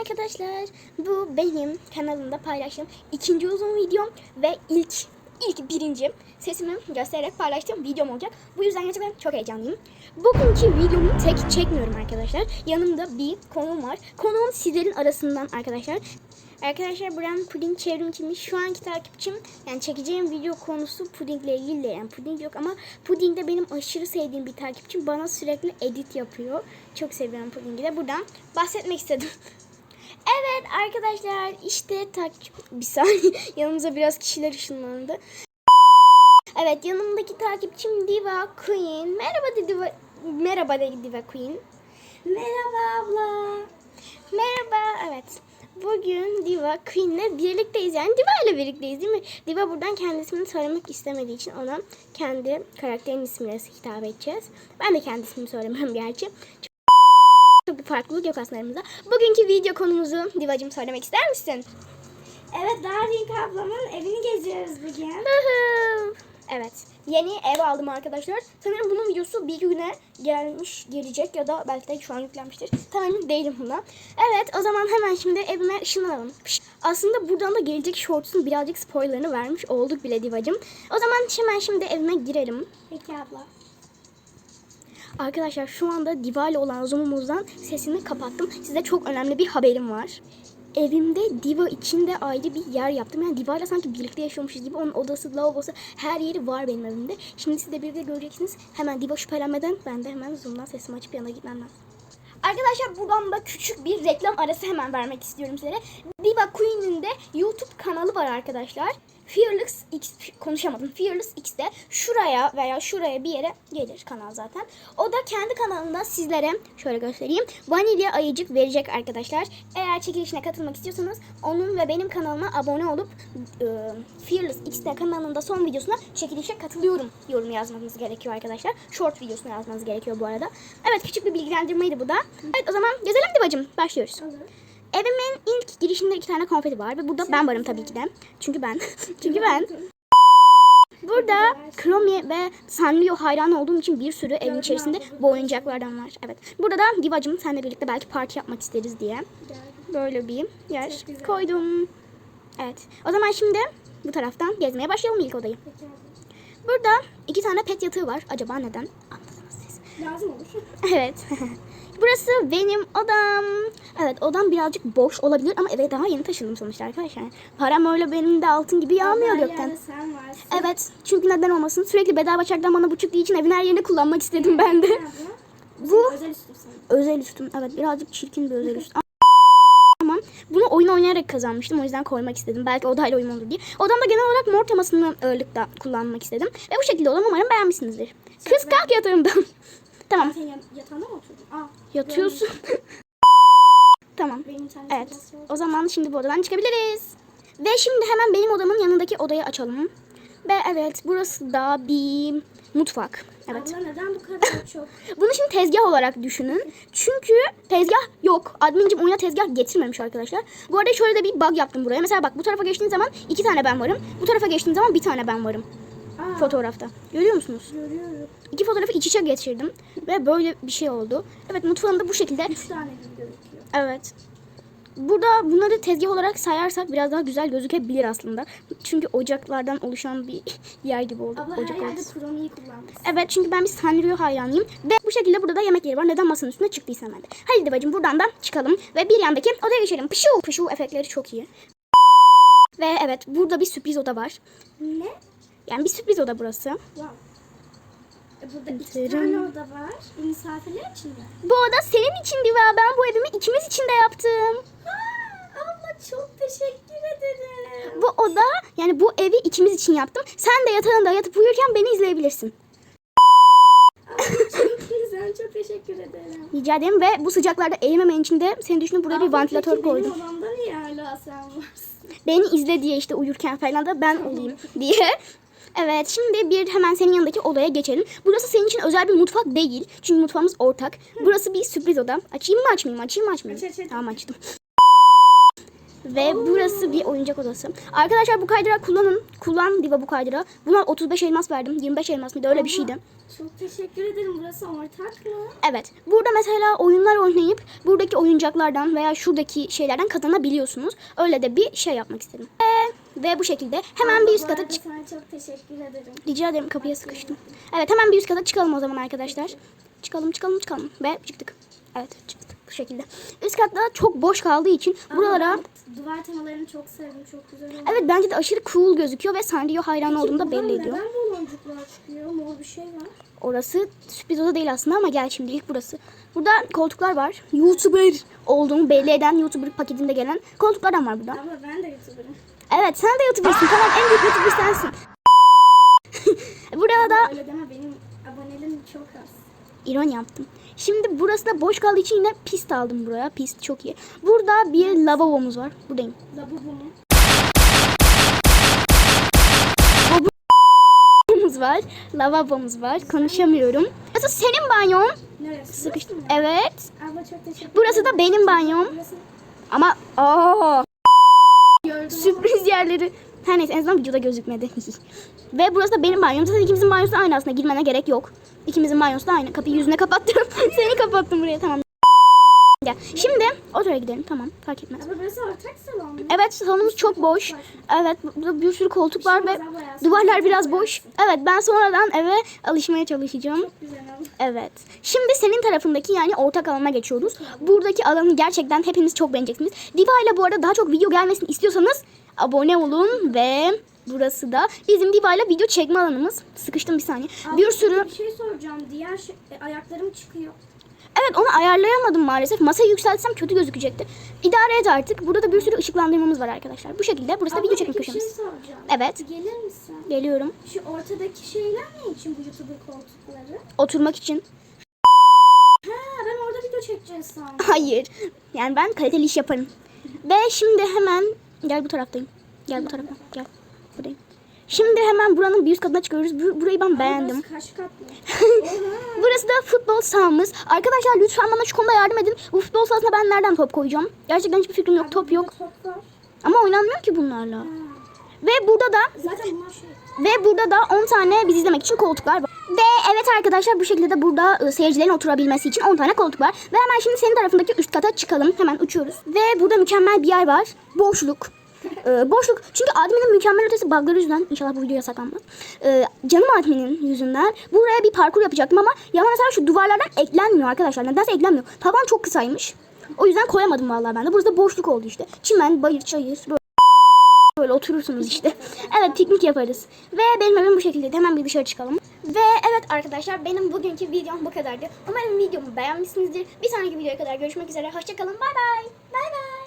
arkadaşlar. Bu benim kanalımda paylaştığım ikinci uzun videom ve ilk ilk birinci sesimi göstererek paylaştığım videom olacak. Bu yüzden gerçekten çok heyecanlıyım. Bugünkü videomu tek çekmiyorum arkadaşlar. Yanımda bir konuğum var. Konuğum sizlerin arasından arkadaşlar. Arkadaşlar buranın puding çevrimçiymiş. Şu anki takipçim yani çekeceğim video konusu pudingle ilgili. Yani puding yok ama puding de benim aşırı sevdiğim bir takipçim. Bana sürekli edit yapıyor. Çok seviyorum pudingi de. Buradan bahsetmek istedim. Evet arkadaşlar işte takip... Bir saniye yanımıza biraz kişiler ışınlandı. Evet yanımdaki takipçim Diva Queen. Merhaba Diva... Merhaba Diva Queen. Merhaba abla. Merhaba evet. Bugün Diva Queen'le birlikteyiz. Yani Diva ile birlikteyiz değil mi? Diva buradan kendisini söylemek istemediği için ona kendi karakterin ismiyle hitap edeceğiz. Ben de kendi ismimi söylemem gerçi. Çok bir farklılık yok aslında aramızda. Bugünkü video konumuzu Divacım söylemek ister misin? Evet, Darling ablamın evini geziyoruz bugün. Evet. Yeni ev aldım arkadaşlar. Sanırım bunun videosu bir güne gelmiş, gelecek ya da belki de şu an yüklenmiştir. Tam emin değilim bundan. Evet o zaman hemen şimdi evime ışınlanalım. Aslında buradan da gelecek shorts'un birazcık spoilerını vermiş olduk bile Divacım. O zaman hemen şimdi evime girelim. Peki abla. Arkadaşlar şu anda Diva olan Zoom'umuzdan sesini kapattım. Size çok önemli bir haberim var. Evimde Diva için de ayrı bir yer yaptım. Yani Diva ile sanki birlikte yaşıyormuşuz gibi. Onun odası, lavabosu, her yeri var benim evimde. Şimdi siz de birlikte göreceksiniz. Hemen Diva şüphelenmeden ben de hemen Zoom'dan sesimi açıp yanına gitmem lazım. Arkadaşlar buradan da küçük bir reklam arası hemen vermek istiyorum size. Diva Queen'in de YouTube kanalı var arkadaşlar. Fearless X konuşamadım. Fearless X'de şuraya veya şuraya bir yere gelir kanal zaten. O da kendi kanalında sizlere şöyle göstereyim. Vanilya ayıcık verecek arkadaşlar. Eğer çekilişine katılmak istiyorsanız onun ve benim kanalıma abone olup e, Fearless X'de kanalında son videosuna çekilişe katılıyorum yorum yazmanız gerekiyor arkadaşlar. Short videosunu yazmanız gerekiyor bu arada. Evet küçük bir bilgilendirmeydi bu da. Evet o zaman gezelim Divacım. Başlıyoruz. Olur. Evimin ilk girişinde iki tane konfeti var ve burada ben varım tabii ki de. Çünkü ben. Çünkü ben. Burada Kromi ve Sanrio hayranı olduğum için bir sürü evin içerisinde bu oyuncaklardan var. Evet. Burada da Divacım seninle birlikte belki parti yapmak isteriz diye. Böyle bir yer koydum. Evet. O zaman şimdi bu taraftan gezmeye başlayalım ilk odayı. Burada iki tane pet yatağı var. Acaba neden? Lazım olur. Evet. Burası benim odam. Evet odam birazcık boş olabilir ama eve daha yeni taşındım sonuçta arkadaşlar. Param öyle benim de altın gibi yağmıyor Her gökten. yerde sen varsın. Evet çünkü neden olmasın. Sürekli bedava çaktan bana bu çıktığı için evin her yerini kullanmak istedim ben de. Bu Özel üstüm. Evet birazcık çirkin bir özel üst. Ama bunu oyun oynayarak kazanmıştım. O yüzden koymak istedim. Belki odayla uyum olur diye. Odamda genel olarak mor temasını ağırlıkta kullanmak istedim. Ve bu şekilde odam umarım beğenmişsinizdir. Kız kalk yatağımdan. tamam. Sen ya- yatağında mı oturdun? Aa, Yatıyorsun. tamam. Benim Evet. O zaman şimdi bu odadan çıkabiliriz. Ve şimdi hemen benim odamın yanındaki odayı açalım. Ve evet burası da bir mutfak. Evet. Abla neden bu kadar çok? Bunu şimdi tezgah olarak düşünün. Çünkü tezgah yok. Admincim oyuna tezgah getirmemiş arkadaşlar. Bu arada şöyle de bir bug yaptım buraya. Mesela bak bu tarafa geçtiğin zaman iki tane ben varım. Bu tarafa geçtiğin zaman bir tane ben varım. Aa, Fotoğrafta. Görüyor musunuz? görüyorum. İki fotoğrafı iç içe geçirdim. Ve böyle bir şey oldu. Evet mutfağında bu şekilde Üç tane gözüküyor. Evet. Burada bunları tezgah olarak sayarsak biraz daha güzel gözükebilir aslında. Çünkü ocaklardan oluşan bir yer gibi oldu. Abla Ocak her yerde kromiyi kullanmışsın. Evet çünkü ben bir Sanrio hayranıyım. Ve bu şekilde burada da yemek yeri var. Neden masanın üstüne çıktıysam ben de. Hadi bacım buradan da çıkalım. Ve bir yandaki odaya geçelim. Pışu pışu efektleri çok iyi. Ve evet burada bir sürpriz oda var. Ne? Yani bir sürpriz oda burası. Wow. E, burada iki Tırın. tane oda var. Misafirler için mi? Bu oda senin için Diva. Ben bu evimi ikimiz için de yaptım. Abla çok teşekkür ederim. Bu oda yani bu evi ikimiz için yaptım. Sen de yatağında yatıp uyurken beni izleyebilirsin. çok güzel, çok teşekkür ederim. Rica ederim ve bu sıcaklarda eğilmemen için de seni düşünüp buraya bir Abla, vantilatör peki koydum. Benim odamda niye hala sen varsın? Beni izle diye işte uyurken falan da ben olayım diye. Evet şimdi bir hemen senin yanındaki odaya geçelim. Burası senin için özel bir mutfak değil. Çünkü mutfağımız ortak. Burası bir sürpriz oda. Açayım mı açmayayım? Açayım mı açmayayım? Aç, aç, aç. Tamam açtım. Ve burası bir oyuncak odası. Arkadaşlar bu kaydırağı kullanın. Kullan Diva bu kaydırağı. Buna 35 elmas verdim. 25 elmas mıydı? Öyle bir şeydi. Çok teşekkür ederim. Burası ortak mı? Evet. Burada mesela oyunlar oynayıp buradaki oyuncaklardan veya şuradaki şeylerden kazanabiliyorsunuz. Öyle de bir şey yapmak istedim. Ve, ve bu şekilde hemen bir üst kata çık. Sana çok teşekkür ederim. Rica ederim kapıya sıkıştım. Evet hemen bir üst kata çıkalım o zaman arkadaşlar. Çıkalım çıkalım çıkalım. Ve çıktık. Evet çıktık bu şekilde. Üst katta çok boş kaldığı için buralara... Ama ben duvar temalarını çok sevdim. Çok güzel oldu. Evet bence de aşırı cool gözüküyor ve Sanrio hayran olduğumu da Buradan belli ediyor. Neden baloncuklar çıkıyor? Mor bir şey var. Orası sürpriz oda değil aslında ama gel şimdilik burası. Burada koltuklar var. YouTuber olduğumu belli eden YouTuber paketinde gelen koltuklardan var burada. Abla ben de YouTuber'ım. Evet sen de YouTuber'sın. Tamam en büyük YouTuber sensin. Burada da Öyle deme benim abonelerim çok az. İroni yaptım. Şimdi burası da boş kaldığı için yine pist aldım buraya. Pist çok iyi. Burada bir lavabomuz var. Buradayım. Labubu mu? Lavabomuz var. Lavabomuz var. Konuşamıyorum. Burası senin banyon. Neresi? Sıkıştım. Evet. Abla çok teşekkür Burası da benim banyom. Burası Ama aa. Sürpriz yerleri. Her neyse en azından videoda gözükmedi. Ve burası da benim banyom. Zaten ikimizin banyosu da aynı aslında. Girmene gerek yok. İkimizin banyosu da aynı. Kapıyı yüzüne kapattım. Seni kapattım buraya tamam. Gel. Şimdi oturaya gidelim. Tamam fark etmez. Abla burası ortak salon mu? Evet salonumuz çok boş. Evet burada bir sürü koltuk var ve güzel duvarlar biraz boş. Evet ben sonradan eve alışmaya çalışacağım. Güzel oldu. Evet. Şimdi senin tarafındaki yani ortak alana geçiyoruz. Buradaki alanı gerçekten hepiniz çok beğeneceksiniz. Diva ile bu arada daha çok video gelmesini istiyorsanız abone olun ve burası da bizim Diva ile video çekme alanımız. Sıkıştım bir saniye. Bir Abla, sürü Bir şey soracağım. Diğer şey, e, ayaklarım çıkıyor. Evet onu ayarlayamadım maalesef. Masayı yükseltsem kötü gözükecekti. İdare et artık. Burada da bir sürü ışıklandırmamız var arkadaşlar. Bu şekilde. Burası da Abla video çekme peki bir şey köşemiz. soracağım. Evet. Gelir misin? Geliyorum. Şu ortadaki şeyler ne için bu YouTuber koltukları? Oturmak için. Ha ben orada video çekeceğiz sandım. Hayır. Yani ben kaliteli iş yaparım. Ve şimdi hemen gel bu taraftayım. Gel bu tarafa. Gel. Buradayım. Şimdi hemen buranın bir üst katına çıkıyoruz. Bu- Burayı ben beğendim. Burası kaç katlı? Oha. Burası da futbol sahamız. Arkadaşlar lütfen bana şu konuda yardım edin. Bu futbol sahasına ben nereden top koyacağım? Gerçekten hiçbir fikrim yok. Top yok. Ama oynanmıyor ki bunlarla. Ha. Ve burada da Zaten şey. Ve burada da 10 tane biz izlemek için koltuklar var. Ve evet arkadaşlar bu şekilde de burada e, seyircilerin oturabilmesi için 10 tane koltuk var. Ve hemen şimdi senin tarafındaki üst kata çıkalım. Hemen uçuyoruz. Ve burada mükemmel bir yer var. Boşluk. E, boşluk. Çünkü adminin mükemmel ötesi bugları yüzünden inşallah bu video yasaklanmaz. E, canım adminin yüzünden buraya bir parkur yapacaktım ama ya mesela şu duvarlardan eklenmiyor arkadaşlar. Nedense eklenmiyor. Taban çok kısaymış. O yüzden koyamadım vallahi ben de. Burası da boşluk oldu işte. Çimen, bayır, çayır. Böyle Böyle oturursunuz işte. Evet piknik yaparız. Ve benim evim bu şekildeydi. Hemen bir dışarı çıkalım. Ve evet arkadaşlar benim bugünkü videom bu kadardı. Umarım videomu beğenmişsinizdir. Bir sonraki videoya kadar görüşmek üzere. Hoşçakalın. Bay bay. Bay bay.